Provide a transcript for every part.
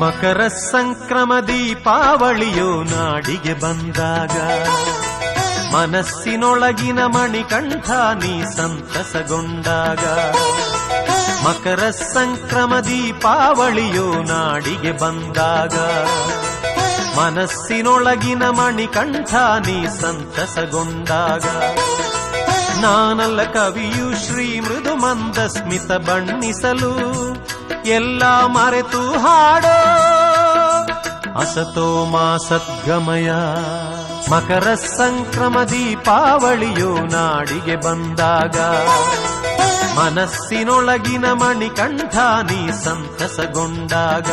ಮಕರ ಸಂಕ್ರಮ ದೀಪಾವಳಿಯು ನಾಡಿಗೆ ಬಂದಾಗ ಮನಸ್ಸಿನೊಳಗಿನ ಮಣಿಕಂಠ ನೀ ಸಂತಸಗೊಂಡಾಗ ಮಕರ ಸಂಕ್ರಮ ದೀಪಾವಳಿಯು ನಾಡಿಗೆ ಬಂದಾಗ ಮನಸ್ಸಿನೊಳಗಿನ ಮಣಿಕಂಠ ನೀ ಸಂತಸಗೊಂಡಾಗ ನಾನಲ್ಲ ಕವಿಯು ಶ್ರೀ ಮೃದು ಮಂದ ಸ್ಮಿತ ಬಣ್ಣಿಸಲು. ಎಲ್ಲ ಮರೆತು ಹಾಡೋ ಅಸತೋ ಮಾ ಸದ್ಗಮಯ. ಮಕರ ಸಂಕ್ರಮ ದೀಪಾವಳಿಯು ನಾಡಿಗೆ ಬಂದಾಗ. ಮನಸ್ಸಿನೊಳಗಿನ ಮಣಿಕಂಠ ನೀ ಸಂತಸಗೊಂಡಾಗ.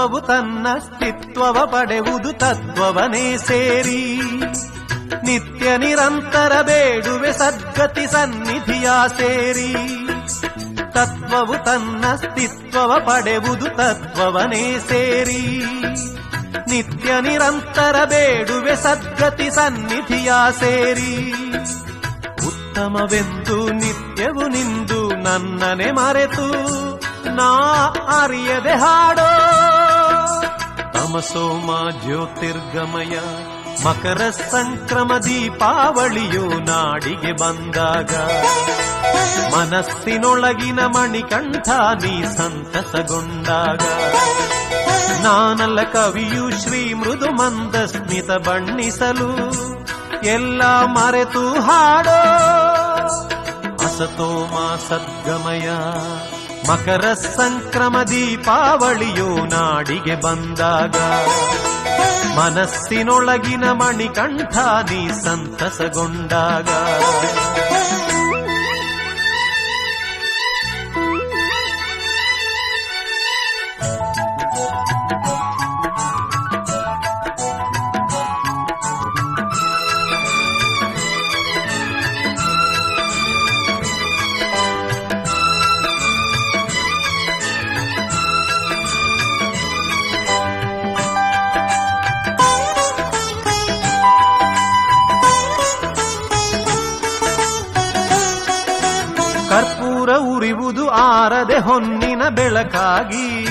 ತತ್ವವು ತನ್ನಸ್ತಿತ್ವವ ಪಡೆವುದು ತತ್ವವನೇ ಸೇರಿ ನಿತ್ಯ ನಿರಂತರ ಬೇಡುವೆ ಸದ್ಗತಿ ಸನ್ನಿಧಿಯ ಸೇರಿ ತತ್ವವು ತನ್ನಸ್ತಿತ್ವವ ಪಡೆವುದು ತತ್ವವನೇ ಸೇರಿ ನಿತ್ಯ ನಿರಂತರ ಬೇಡುವೆ ಸದ್ಗತಿ ಸನ್ನಿಧಿಯ ಸೇರಿ ಉತ್ತಮವೆಂದು ನಿತ್ಯವು ನಿಂದು ನನ್ನನೆ ಮರೆತು ನಾ ಅರಿಯದೆ ಹಾಡೋ ತಮಸೋಮ ಜ್ಯೋತಿರ್ಗಮಯ ಮಕರ ಸಂಕ್ರಮ ದೀಪಾವಳಿಯು ನಾಡಿಗೆ ಬಂದಾಗ ಮನಸ್ಸಿನೊಳಗಿನ ಮಣಿಕಂಠ ನೀ ಸಂತಸಗೊಂಡಾಗ ನಾನಲ್ಲ ಕವಿಯು ಶ್ರೀ ಮೃದು ಮಂದ ಸ್ಮಿತ ಬಣ್ಣಿಸಲು ಎಲ್ಲ ಮರೆತು ಹಾಡೋ ಅಸತೋಮ ಸದ್ಗಮಯ ಮಕರ ಸಂಕ್ರಮ ದೀಪಾವಳಿಯು ನಾಡಿಗೆ ಬಂದಾಗ ಮನಸ್ಸಿನೊಳಗಿನ ಮಣಿಕಂಠ ನೀ ಸಂತಸಗೊಂಡಾಗ ಕರ್ಪೂರ ಉರಿವುದು ಆರದೆ ಹೊನ್ನಿನ ಬೆಳಕಾಗಿ.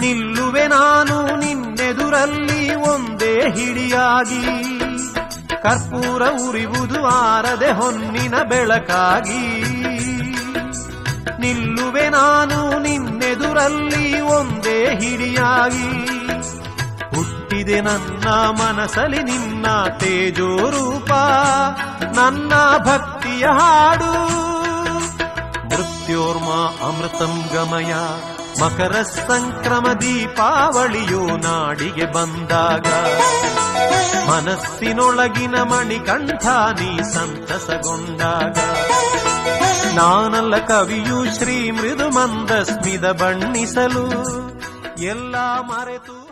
ನಿಲ್ಲುವೆ ನಾನು ನಿನ್ನೆದುರಲ್ಲಿ ಒಂದೇ ಹಿಡಿಯಾಗಿ. ಕರ್ಪೂರ ಉರಿವುದು ಆರದೆ ಹೊನ್ನಿನ ಬೆಳಕಾಗಿ. ನಿಲ್ಲುವೆ ನಾನು ನಿನ್ನೆದುರಲ್ಲಿ ಒಂದೇ ಹಿಡಿಯಾಗಿ. ಹುಟ್ಟಿದೆ ನನ್ನ ಮನಸಲಿ ನಿನ್ನ ತೇಜೋ ರೂಪ ನನ್ನ ಭಕ್ತಿಯ ಹಾಡು. ಮೃತ್ಯೋರ್ಮ ಅಮೃತಂ ಗಮಯ. ಮಕರ ಸಂಕ್ರಮ ದೀಪಾವಳಿಯು ನಾಡಿಗೆ ಬಂದಾಗ. ಮನಸ್ಸಿನೊಳಗಿನ ಮಣಿಕಂಠ ನೀ ಸಂತಸಗೊಂಡಾಗ. ನಾನಲ್ಲ ಕವಿಯು ಶ್ರೀ ಮೃದು ಮಂದ ಸ್ಮಿದ ಬಣ್ಣಿಸಲು. ಎಲ್ಲ ಮರೆತು